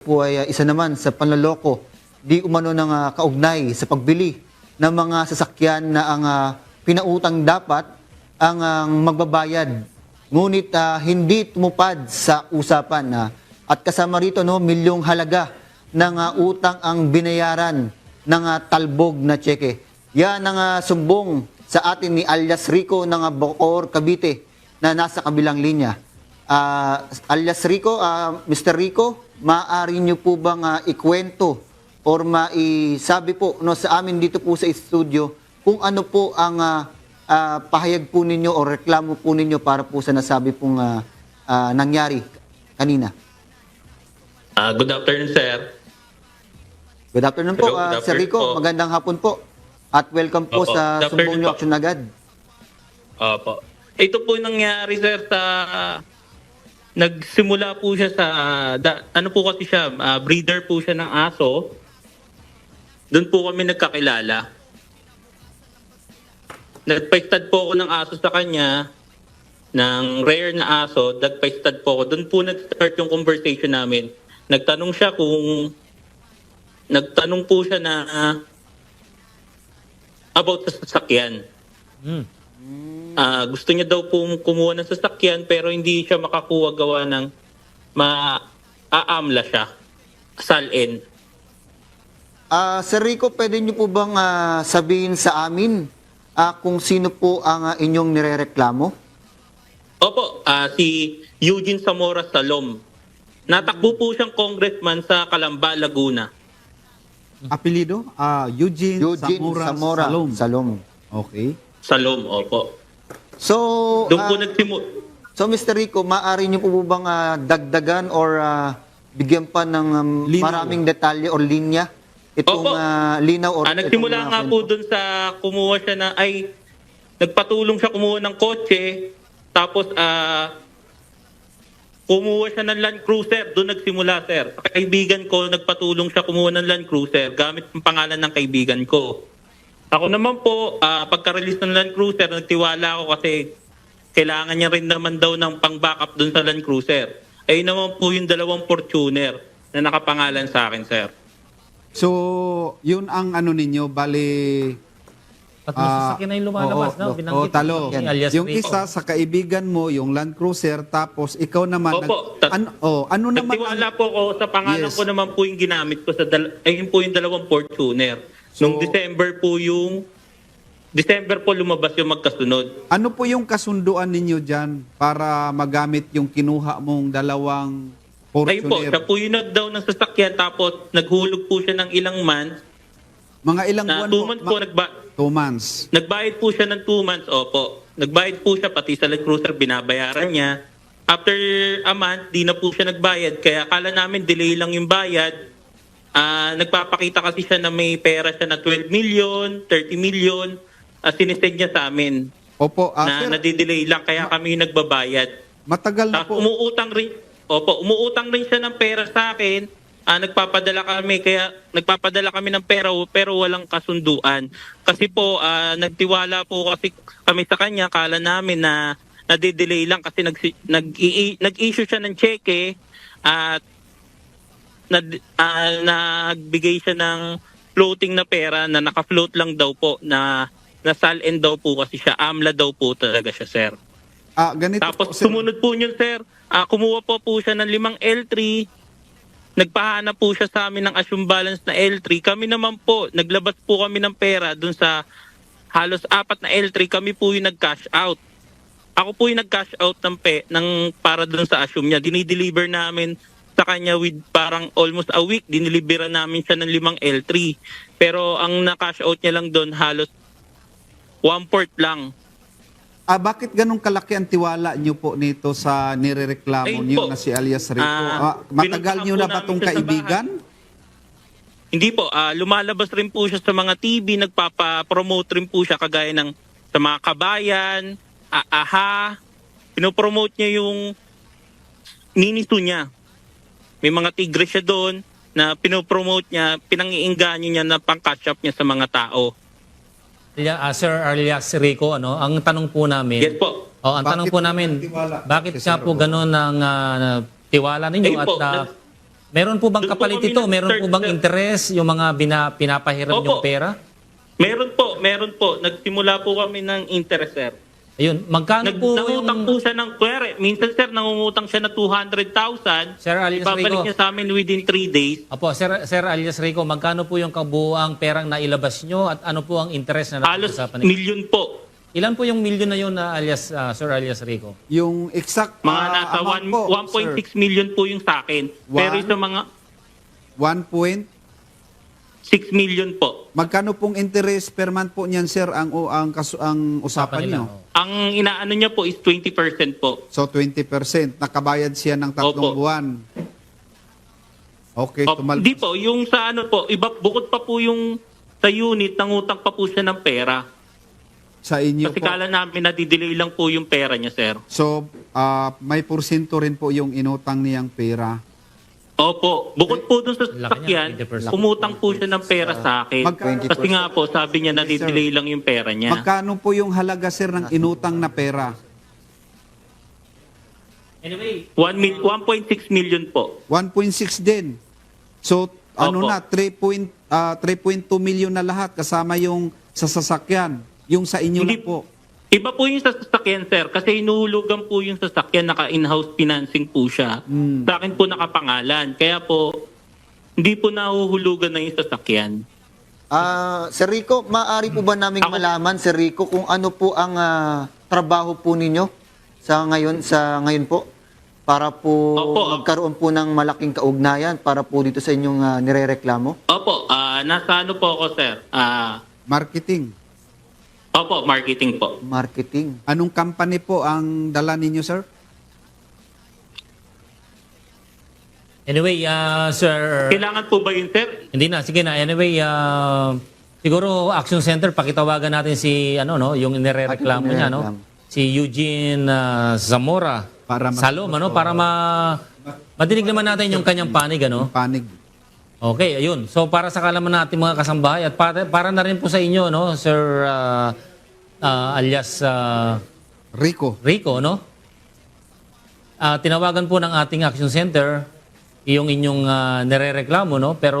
po ay uh, isa naman sa panloloko di umano ng uh, kaugnay sa pagbili ng mga sasakyan na ang uh, pinautang dapat ang uh, magbabayad. Ngunit uh, hindi tumupad sa usapan na at kasama rito no milyong halaga ng uh, utang ang binayaran ng uh, talbog na tseke. Yan ang uh, sumbong sa atin ni alias Rico ng uh, Bocor, Cavite na nasa kabilang linya. Ah, alias Rico, ah, Mr. Rico, maaari niyo po bang ah, ikwento or maisabi po no, sa amin dito po sa studio kung ano po ang ah, ah, pahayag po ninyo o reklamo po ninyo para po sa nasabi pong ah, ah, nangyari kanina. Ah, good afternoon, sir. Good afternoon po, Hello, ah, good Sir Rico. afternoon po. Magandang hapon po. At welcome po Opo, sa sumbong afternoon action agad. Opo. Ito po yung nangyari, sir, sa... Nagsimula po siya sa... da- ano po kasi siya, ah, breeder po siya ng aso. Doon po kami nagkakilala. Nagpaistad po ako ng aso sa kanya, ng rare na aso, nagpaistad po ako. Doon po nag-start yung conversation namin. Nagtanong siya kung... Nagtanong po siya na... about sa sasakyan. Ah, gusto niya daw po kumuha ng sasakyan pero hindi siya makakuha gawa ng ma-aamla siya. Salin. Ah, Sir Rico, pwede niyo po bang ah, sabihin sa amin ah, kung sino po ang ah, inyong nirereklamo? Opo, ah, si Eugene Zamora Salom. Natakbo po siyang congressman sa Calamba, Laguna. Apelido? Ah, Eugene, Eugene Zamora, Zamora Salom. Salom. Okay. Salom, opo. So, Doon po ah, nagsimu... so Mr. Rico, maaari niyo po bang ah, dagdagan or ah, bigyan pa ng um, Linaw. maraming detalye or linya itong Opo. ah, linaw or Ah, nagsimula itong, nga po doon sa kumuha siya na ay nagpatulong siya kumuha ng kotse tapos ah kumuha siya ng Land Cruiser doon nagsimula sir kaibigan ko nagpatulong siya kumuha ng Land Cruiser gamit ang pangalan ng kaibigan ko ako naman po ah, pagka-release ng Land Cruiser nagtiwala ako kasi kailangan niya rin naman daw ng pang-backup doon sa Land Cruiser ayun naman po yung dalawang Fortuner na nakapangalan sa akin sir So, yun ang ano ninyo, bali... Tatlong ah, sasakyan na yung lumalabas, oo, no? Binanggit oo, talo. ni alias Yung Rico. isa sa kaibigan mo, yung Land Cruiser, tapos ikaw naman... Opo, ta- ano, oh, ano naman Nagtiwala ang- po ako sa pangalan Yes. ko naman po yung ginamit ko sa dal- ayun po yung dalawang Fortuner. So- Nung December po yung December po lumabas yung magkasunod. Ano po yung kasunduan ninyo dyan para magamit yung kinuha mong dalawang Ayun po, Fortuner? siya po yung nag-down ng sasakyan tapos naghulog po siya ng ilang months. Mga ilang Na buwan 2 months po, Ma- nagba- two months. nagbayad po siya ng 2 months. Opo. Nagbayad po siya pati sa Land Cruiser binabayaran niya. After a month, di na po siya nagbayad. Kaya akala namin delay lang yung bayad. Ah, nagpapakita kasi siya na may pera siya na 12 million, 30 million. Uh, sinisend niya sa amin. Opo, ah, na sir, nadidelay lang kaya kami yung nagbabayad. matagal na Tapos po. umuutang rin, opo, umuutang rin siya ng pera sa akin. Ah, nagpapadala kami kaya nagpapadala kami ng pera pero walang kasunduan. Kasi po ah, nagtiwala po kasi kami sa kanya, kala namin na nadidelay lang kasi nag nag nag-issue siya ng cheque at nag ah, nagbigay siya ng floating na pera na naka-float lang daw po na nasalin daw po kasi siya amla daw po talaga siya sir. Ah, ganito Tapos po, sir. sumunod po yun, sir. Ah, kumuha po po siya ng limang L3. Nagpahanap po siya sa amin ng assume balance na L3. Kami naman po, naglabas po kami ng pera dun sa halos apat na L3. Kami po yung nag-cash out. Ako po yung nag-cash out ng, pe, ng para dun sa assume niya. Dinideliver namin sa kanya with parang almost a week. Dinilibera namin siya ng limang L3. Pero ang na-cash out niya lang doon halos one port lang. Ah, bakit ganun kalaki ang tiwala niyo po nito sa nirereklamo Ayun niyo po. na si alias Rico? Ah, Ah, matagal po na ba namin tong siya sa kaibigan? Hindi po, ah, lumalabas rin po siya sa mga TV, nagpapa-promote rin po siya kagaya ng sa mga kabayan, a- aha, pinopromote niya yung miniso niya. May mga tigre siya doon na pinopromote niya, pinangiinganyo niya na pang-catch up niya sa mga tao. Ah, Sir Alias Rico, ano, ang tanong po namin, Yes po. oh, ang Bakit tanong po po namin, bakit Si nga po ganun ang na- tiwala ninyo Ayun at po, nag- Meron po bang kapalit ito? Meron po bang interest yung mga bina, pinapahiram Opo. yung pera? Meron po, meron po. Nagsimula po kami ng interest, sir. Ayun, magkano Nag, po nangutang yung... po siya ng kwere. Minsan, sir, nangungutang siya na 200,000. Sir Alias Ibabalik Rico. niya sa amin within 3 days. Apo, Sir, Sir Alias Rico, magkano po yung kabuuang perang nailabas nyo at ano po ang interest na Halos napag-usapan ninyo? milyon po. Ilan po yung milyon na yun na alias, ah, Sir Alias Rico? Yung exact Mga ah, nasa amount one- po, 1.6 million po yung sa akin. Pero One? sa mga sir, 1 point. 6 million po. Magkano pong interest per month po niyan, sir, ang, o- ang, kasu- ang usapan niyo? oh. Ang inaano niya po is 20% po. So, 20%. Nakabayad siya ng tatlong Opo. buwan. Okay, O, tumal- Hindi po, yung sa ano po, iba, bukod pa po yung sa unit, nangutang pa po siya ng pera. sa inyo Kasi po. kala namin na didelay lang po yung pera niya, sir. So, ah, may porsyento rin po yung inutang niyang pera. Opo, bukod po dun sa sasakyan, 20%. umutang po siya ng pera sa akin. Kasi nga po, sabi niya na didelay lang yung pera niya. Magkano po yung halaga, sir, ng inutang na pera? Anyway, One mil- 1.6 million po. 1.6 din. So, ano Opo. na, 3 point, ah, 3.2 million na lahat kasama yung sa sasakyan. Yung sa inyo Hindi lang po. Iba po yung sa sasakyan, sir. Kasi inuhulugan po yung sasakyan, naka-in-house financing po siya. Hmm. Sa akin po nakapangalan. Kaya po, hindi po nahuhulugan na yung sasakyan. Ah, Sir Rico, maaari po ba naming Ako- malaman, Sir Rico, kung ano po ang ah, trabaho po ninyo sa ngayon sa ngayon po para po Opo. magkaroon po ng malaking kaugnayan para po dito sa inyong ah, nirereklamo? Opo, ah nasa ano po ako, sir? Ah, Marketing. Opo, marketing po. Marketing. Anong company po ang dala ninyo, sir? anyway, ah, Sir... Kailangan po ba yun, sir? Hindi na, sige na. Anyway, ah, siguro Action Center, pakitawagan natin si, ano, no, yung nirereklamo Ating niya, no? Si Eugene ah, Zamora. Para ma- Salom, ano? Para ma... Madinig naman natin yung kanyang panig, ano? Panig. Okay, ayun. So para sa kalaman natin mga kasambahay at para, para na rin po sa inyo, no, Sir ah, ah, alias ah, Rico. Rico, no? Ah, tinawagan po ng ating Action Center yung inyong ah, nirereklamo, no? Pero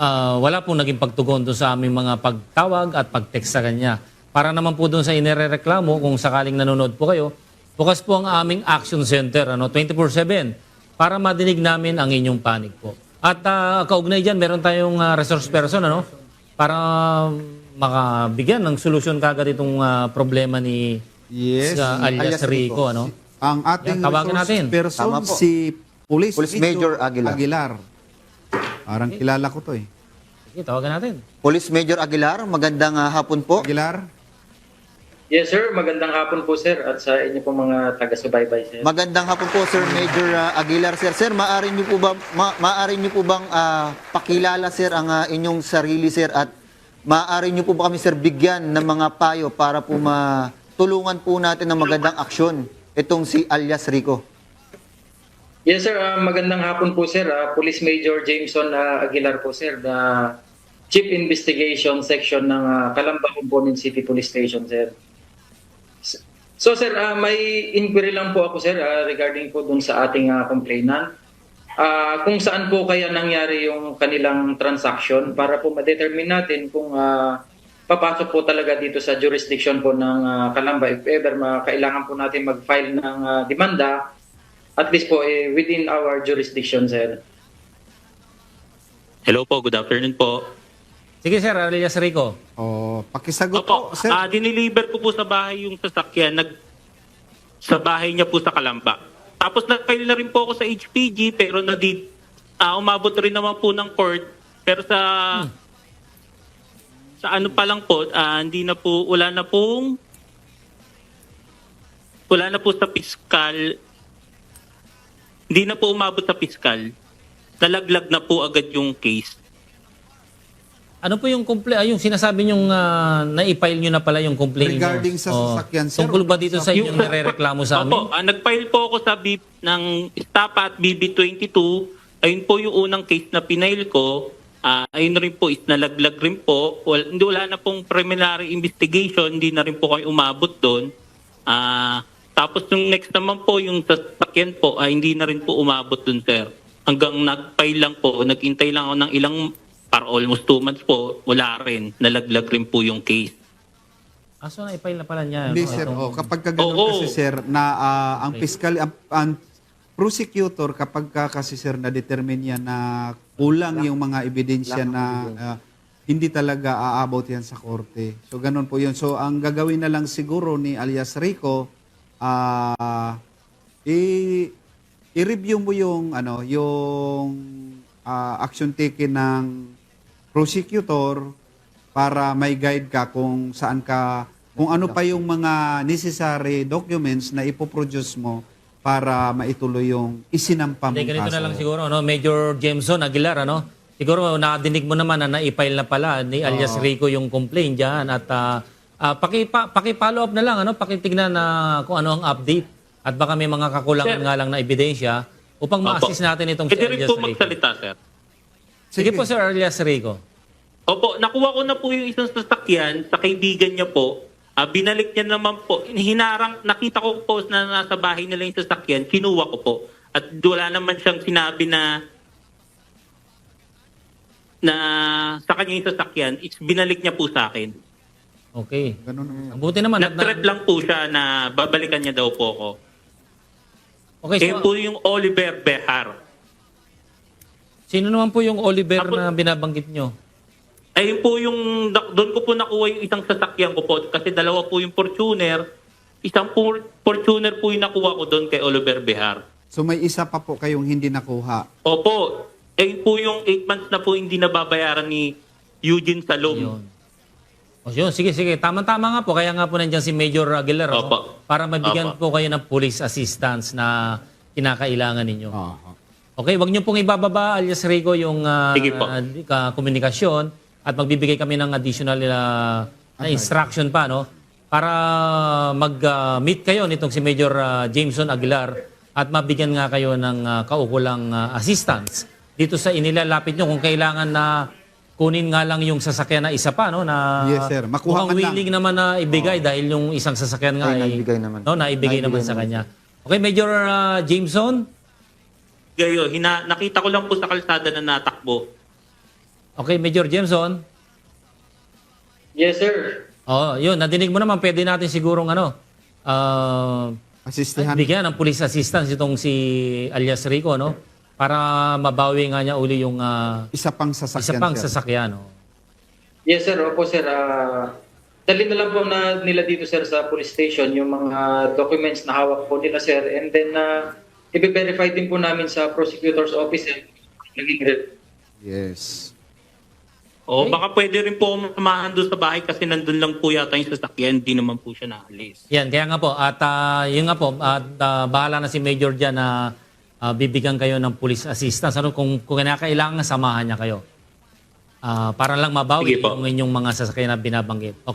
ah, wala pong naging pagtugon doon sa aming mga pagtawag at pag-text sa kanya. Para naman po doon sa inirereklamo, kung sakaling nanonood po kayo, bukas po ang aming Action Center, ano, 24-7, para madinig namin ang inyong panig po. At ah, kaugnay dyan, meron tayong ah, resource person, ano? Para makabigyan ng solusyon kagad itong ah, problema ni Yes. sa alias, alias Rico, Rico. ano? Ang ating Yan, resource natin. person, Tama po. si Police, Police Major Aguilar. Aguilar. Parang kilala ko to eh. Sige, tawagan natin. Police Major Aguilar, magandang ah, hapon po. Aguilar? Yes sir, magandang hapon po sir at sa inyo po mga taga-subaybay sir. Magandang hapon po Sir Major ah, Aguilar Sir. Sir, maaari niyo po ba ma- maaari niyo po bang ah, pakilala Sir ang ah, inyong sarili Sir at maaari niyo po ba kami Sir bigyan ng mga payo para po matulungan po natin ng magandang aksyon itong si alias Rico. Yes sir, ah, magandang hapon po sir. Ah, Police Major Jameson ah, Aguilar po sir, the Chief Investigation Section ng ah, Calamba Component City Police Station sir. So sir, ah, may inquiry lang po ako sir ah, regarding po dun sa ating ah, complainant. Ah, kung saan po kaya nangyari yung kanilang transaction para po ma-determine natin kung ah, papasok po talaga dito sa jurisdiction po ng ah, Calamba if ever ma- kailangan po natin mag-file ng ah, demanda at least po eh, within our jurisdiction sir. Hello po, good afternoon po. Sige, Sir, alias Rico. O, pakisagot Opo, po, sir. ah, diniliver ko po sa bahay yung sasakyan, nag, sa bahay niya po sa Kalamba. Tapos nag-file na rin po ako sa HPG, pero na di, ah, umabot rin naman po ng court. Pero sa, sa ano pa lang po, ah, hindi na po, wala na pong, wala na po sa piskal, hindi na po umabot sa piskal. Nalaglag na po agad yung case. Ano po yung compl- ah, yung sinasabi yung na-file nyo na pala yung complaint nyo? Regarding sa Oh, sasakyan, sir. Tungkol ba dito sa inyong Yung- nirereklamo sa amin? Opo, ah, nag-file po ako sa BIP ng Stapa at BB22. Ayun po yung unang case na pinail ko. Ah, ayun rin po is nalaglag rin po. Wala, hindi wala na pong preliminary investigation, hindi na rin po kayo umabot doon. Ah, tapos yung next naman po yung sasakyan po, ay hindi na rin po umabot doon, sir. hanggang nag-file lang po, nag-intay lang ako ng ilang, para almost two months po, wala rin. Nalaglag rin po yung case. Aso na ipile na pala niya. Hindi sir, itong- oh, kapag ka ganun Oo. kasi sir na ah, ang fiscal ang, ang prosecutor kapag ka kasi sir na determine yan na kulang yung mga ebidensya na ah, hindi talaga aabot yan sa korte. So ganun po yun. So ang gagawin na lang siguro ni alias Rico ah i i-review mo yung ano yung ah, action taken ng prosecutor para may guide ka kung saan ka kung ano pa yung mga necessary documents na ipoproduce mo para maituloy yung isinampang Hindi, ganito kaso. na lang siguro, no? Major Jameson Aguilar, ano? Siguro nakadinig mo naman na na-file na pala ni alias Rico yung complaint dyan at uh, paki, pa, paki-follow up na lang, ano? Pakitignan na kung ano ang update at baka may mga kakulangan Sir. nga lang na ebidensya upang ma-assist natin itong si Pwede rin alias po Rico. magsalita, sir. Sige po, Sir alias Rico. Opo, nakuha ko na po yung isang sasakyan sa kaibigan niya po. Ah, binalik niya naman po. Hinarang, nakita ko po na nasa bahay nila yung sasakyan, kinuha ko po. At wala naman siyang sinabi na na sa kanya yung sasakyan, it's binalik niya po sa akin. Okay. Ganun naman. Buti naman. at na- Nag-threat lang po siya na babalikan niya daw po ako. Okay, so, po yung Oliver Behar. Sino naman po yung Oliver Ako- na binabanggit nyo? Ayun po yung, doon ko po nakuha yung isang sasakyan ko po kasi dalawa po yung Fortuner. Isang po, Fortuner po yung nakuha ko doon kay Oliver Behar. So may isa pa po kayong hindi nakuha. Opo, ayun po yung 8 months na po hindi nababayaran ni Eugene Salom. Yun. O yun, sige, sige. Tama-tama nga po. Kaya nga po nandiyan si Major Aguilar. no? Opo. Para mabigyan Opo. po kayo ng police assistance na kinakailangan ninyo. Oo. Okay, wag niyo pong ibababa, alias Rico, yung ah, Sige po. di- ka- komunikasyon at magbibigay kami ng additional ah, na instruction pa, no? Para mag-meet kayo nitong si Major ah, Jameson Aguilar at mabigyan nga kayo ng ah, kaukulang ah, assistance dito sa inilalapit nyo kung kailangan na kunin nga lang yung sasakyan na isa pa, no? Na Yes, sir. Makuha mukhang man lang. willing naman na ibigay dahil yung isang sasakyan nga Ay, ay, naibigay naman. No, naibigay, naman Naibigay sa naman. kanya. Okay, Major ah, Jameson? Gayo, hina, nakita ko lang po sa kalsada na natakbo. Okay, Major Jameson. Yes, sir. Oh, yun, nadinig mo naman, pwede natin sigurong ano, ah, Asistihan. bigyan ng police assistance itong si alias Rico, no? Para mabawi nga niya uli yung ah, Isa pang sasakyan. isa pang sir. sasakyan. Oh. Yes, sir. Opo, sir. Ah, dali na lang po na nila dito, sir, sa police station yung mga documents na hawak po nila, sir. And then, uh, i-verify din po namin sa prosecutor's office. Eh, naging re- Yes. O baka pwede rin po ako samahan doon sa bahay kasi nandun lang po yata yung sasakyan, di naman po siya naalis. Yan, kaya nga po, at ah, yun nga po, at ah, bahala na si Major dyan na ah, bibigyan kayo ng police assistance. Ano, kung, kung kinakailangan, samahan niya kayo. Ah, para lang mabawi Sige po. yung inyong mga sasakyan na binabanggit. Okay.